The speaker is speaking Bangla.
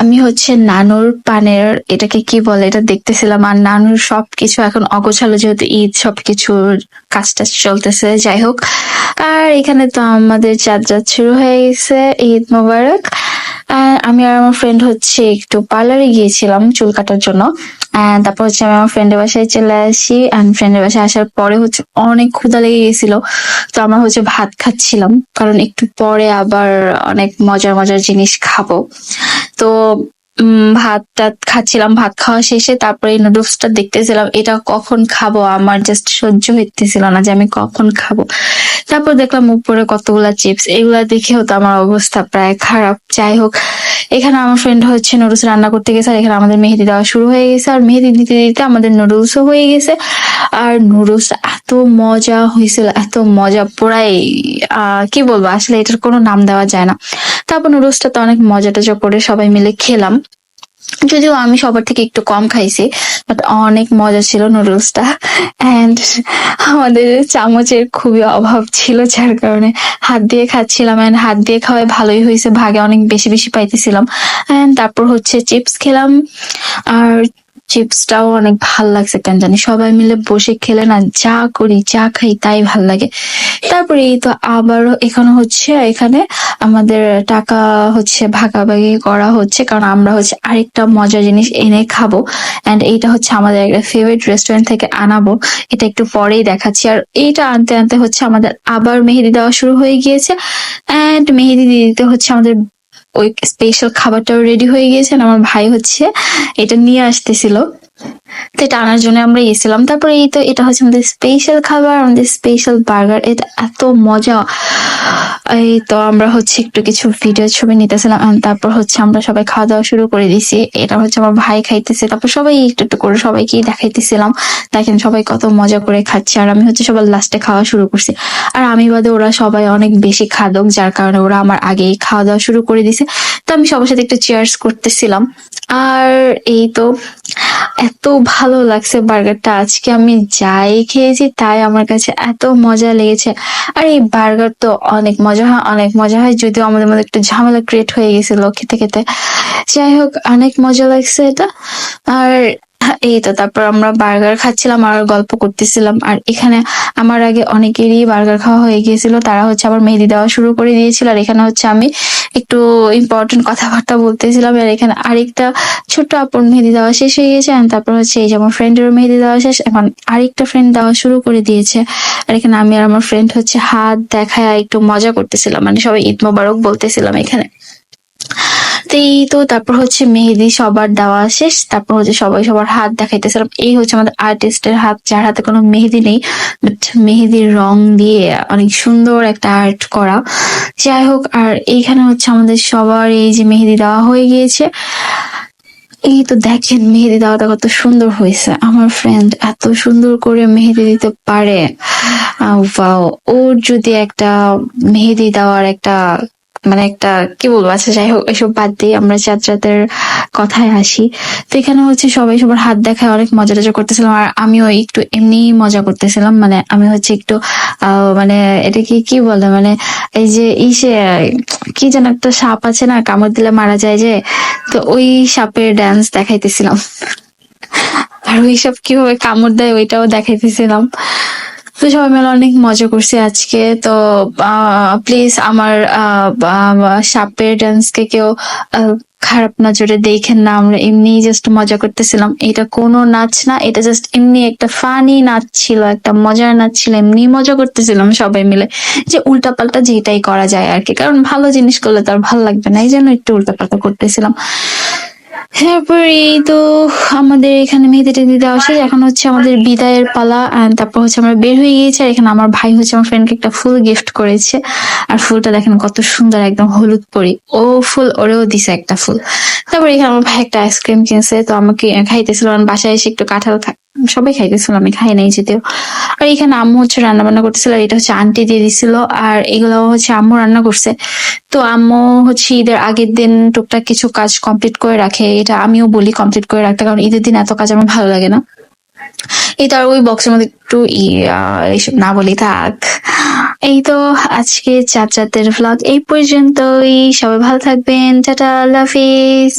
আমি হচ্ছে নানুর পানের এটাকে কি বলে, এটা দেখতেছিলাম। আর নানুর সবকিছু এখন অগোছালো, যেহেতু ঈদ, সবকিছুর কাজ টাজ চলতেছে, যাই হোক। আর এখানে তো আমাদের যাত্রা শুরু হয়ে গেছে, ঈদ মোবারক। আমি আর আমার ফ্রেন্ড হচ্ছে একটু পার্লারে গিয়েছিলাম চুল কাটার জন্য। তারপর হচ্ছে আমি আমার ফ্রেন্ডের বাসায় চলে আসি। অ্যান্ড ফ্রেন্ডের বাসায় আসার পরে হচ্ছে অনেক ক্ষুধা লেগে গেছিল। তো আমরা হচ্ছে ভাত খাচ্ছিলাম। কারণ একটু পরে আবার অনেক মজার মজার জিনিস খাব। তো ভাত টাত খাচ্ছিলাম, ভাত খাওয়া শেষে তারপরে নুডলসটা দেখতেছিলাম, এটা কখন খাব? আমার জাস্ট সহ্য হইতেছিল না যে আমি কখন খাব। তারপর দেখলাম উপরে কতগুলা চিপস এগুলা দেখেও তো আমার অবস্থা প্রায় খারাপ। যাই হোক, এখানে আমার ফ্রেন্ড হচ্ছে নুডলস রান্না করতে গেছে, আর এখানে আমাদের মেহেদি দেওয়া শুরু হয়ে গেছে, আর মেহেদি দিতে দিতে আমাদের নুডলসও হয়ে গেছে। আর নুডলস এত মজা হয়েছিল এত মজা, পুরাই, আহ, কি বলব? আসলে এটার কোনো নাম দেওয়া যায় না। তারপর নুডলসটা তো অনেক মজা টজা করে সবাই মিলে খেলাম। যদিও আমি সবার থেকে একটু কম খাইছি বাট অনেক মজা ছিল নুডলসটা। অ্যান্ড আমাদের চামচের খুবই অভাব ছিল, যার কারণে হাত দিয়ে খাচ্ছিলাম অ্যান্ড হাত দিয়ে খাওয়াই ভালোই হয়েছে, ভাগে অনেক বেশি বেশি পাইতেছিলাম। অ্যান্ড তারপর হচ্ছে চিপস খেলাম। আর চিপসটাও অনেক ভালো লাগছে, কেন জানি? সবাই মিলে বসে খেলে না, যা করি, যা খাই তাই ভালো লাগে। তারপরে এই তো আবারও এখানে হচ্ছে, এখানে আমাদের টাকা হচ্ছে ভাগাভাগি করা হচ্ছে, কারণ আমরা হচ্ছে আরেকটা মজার জিনিস এনে খাব। এন্ড এইটা হচ্ছে আমাদের একটা ফেভারিট রেস্টুরেন্ট থেকে আনাবো। এটা একটু পরেই দেখাচ্ছি। আর এইটা আনতে আনতে হচ্ছে আমাদের আবার মেহেদি দেওয়া শুরু হয়ে গিয়েছে। এন্ড মেহেদি দিতে হচ্ছে আমাদের ওই স্পেশাল খাবারটাও রেডি হয়ে গিয়েছে আমার ভাই হচ্ছে এটা নিয়ে আসতেছিল। তো এটা আনার জন্য আমরা গেছিলাম তারপরে এই তো এটা হচ্ছে আমাদের স্পেশাল খাবার, আমাদের স্পেশাল বার্গার এটা এত মজা। এই তো আমরা হচ্ছে একটু কিছু ভিডিও ছবি নিতেছিলাম তারপর হচ্ছে আমরা সবাই খাওয়া দাওয়া শুরু করে দিছি এটা হচ্ছে আমার ভাই খাইতেছে। তারপর সবাই একটু একটু করে সবাইকেই দেখাইতেছিলাম। দেখেন সবাই কত মজা করে খাচ্ছে। আর আমি হচ্ছে সবার লাস্টে খাওয়া শুরু করছি। আর আমি বাদে ওরা সবাই অনেক বেশি খাদক, যার কারণে ওরা আমার আগেই খাওয়া দাওয়া শুরু করে দিছে তো আমি সবার সাথে একটু চেয়ার্স করতেছিলাম। আর এই তো এত ভালো লাগছে বার্গারটা। আজকে আমি যাই খেয়েছি, তাই আমার কাছে এত মজা লেগেছে। আর এই বার্গার তো অনেক মজা হয়, অনেক মজা হয়, যদিও আমাদের মধ্যে একটু ঝামেলা ক্রিয়েট হয়ে গেছিল খেতে খেতে যাই হোক, অনেক মজা লাগছে এটা। আর এই তো, তারপর আমরা বার্গার খাচ্ছিলাম, আর গল্প করতেছিলাম। আর এখানে আমার আগে অনেকেরই বার্গার খাওয়া হয়ে গিয়েছিল, তারা হচ্ছে আবার মেহেদি দেওয়া শুরু করে দিয়েছিল। আর এখানে হচ্ছে আমি একটু ইম্পর্টেন্ট কথাবার্তা বলতেছিলাম, আর এখানে আরেকটা ছোট্ট আপন মেহেদি দেওয়া শেষ হয়ে গেছে আর তারপর হচ্ছে এই যে আমার ফ্রেন্ডেরও মেহেদি দেওয়া শেষ, এখন আরেকটা ফ্রেন্ড দেওয়া শুরু করে দিয়েছে, আর এখানে আমি আর আমার ফ্রেন্ড হচ্ছে হাত দেখায় একটু মজা করতেছিলাম মানে সবাই ঈদ মোবারক বলতেছিলাম এখানে। এই তো, তারপর হচ্ছে মেহেদি সবার দেওয়া শেষ, তারপর হচ্ছে সবাই সবার হাত দেখাইতেছিলাম এই হচ্ছে আমাদের আর্টিস্টের হাত, যার হাতে কোনো মেহেদি নেই মেহেদির রং দিয়ে অনেক সুন্দর একটা আর্ট করা। যাই হোক, আর এইখানে হচ্ছে আমাদের সবার এই যে মেহেদি দেওয়া হয়ে গিয়েছে। এই তো দেখেন, মেহেদি দেওয়াটা কত সুন্দর হয়েছে। আমার ফ্রেন্ড এত সুন্দর করে মেহেদি দিতে পারে। ওর যদি একটা মেহেদি দেওয়ার একটা মানে একটা, কি বলব আচ্ছা যাই হোক, এসব বাদ দিয়ে আমরা যাত্রাতের কথায় আসি। তো এখানে হচ্ছে সবাই সবার হাত দেখায়, অনেক মজা টজা করতেছিলাম, আর আমিও একটু এমনি মজা করতেছিলাম। মানে আমি হচ্ছে একটু মানে এটা কি কি বলে মানে এই যে ইসে, কি যেন একটা সাপ আছে না, কামড় দিলে মারা যায় যে, তো ওই সাপের ড্যান্স দেখাইতেছিলাম। আর ওই কীভাবে কামড় দেয় ওইটাও দেখাইতেছিলাম। তো সবাই মিলে অনেক মজা করছি আজকে। তো প্লিজ আমার সাপের ডান্সকে কেউ খারাপ নজরে দেখেন না। আমরা এমনি জাস্ট মজা করতেছিলাম। এটা কোনো নাচ না, এটা জাস্ট এমনি একটা ফানি নাচ ছিল, একটা মজার নাচ ছিল এমনি মজা করতেছিলাম সবাই মিলে। যে উল্টা পাল্টা যেটাই করা যায় আর কি। কারণ ভালো জিনিস করলে তো আর ভালো লাগবে না, এই জন্য একটু উল্টা পাল্টা করতেছিলাম। তারপর এই তো আমাদের এখানে মেহেদি টেহেদি দেওয়া শেষ। এখন হচ্ছে আমাদের বিদায়ের পালা তারপর হচ্ছে আমরা বের হয়ে গিয়েছি, আর এখানে আমার ভাই হচ্ছে আমার ফ্রেন্ডকে একটা ফুল গিফট করেছে। আর ফুলটা দেখেন কত সুন্দর, একদম হলুদ পরি। ও ফুল, ওরেও দিছে একটা ফুল। তারপর এখানে আমার ভাই একটা আইসক্রিম কিনছে, তো আমাকে খাইতেছিল বাসায় এসে একটু কাঁঠাল সবাই খাইতেছিল, আমি খাই নাই যদিও। আর এখানে আম্মু হচ্ছে রান্না বান্না করতেছিল এটা হচ্ছে আন্টি দিয়ে দিছিল, আর এগুলো হচ্ছে আম্মু রান্না করছে। তো আম্মু হচ্ছে ঈদের আগের দিন টুকটাক কিছু কাজ কমপ্লিট করে রাখে, এটা আমিও বলি কমপ্লিট করে রাখতে, কারণ ঈদের দিন এত কাজ আমার ভালো লাগে না। আর ওই বক্সের মধ্যে একটু এইসব না বলি থাক। এই তো আজকে চাচাতের ভ্লগ এই পর্যন্তই, সবাই ভালো থাকবেন, টাটা, আল্লাহ হাফিজ।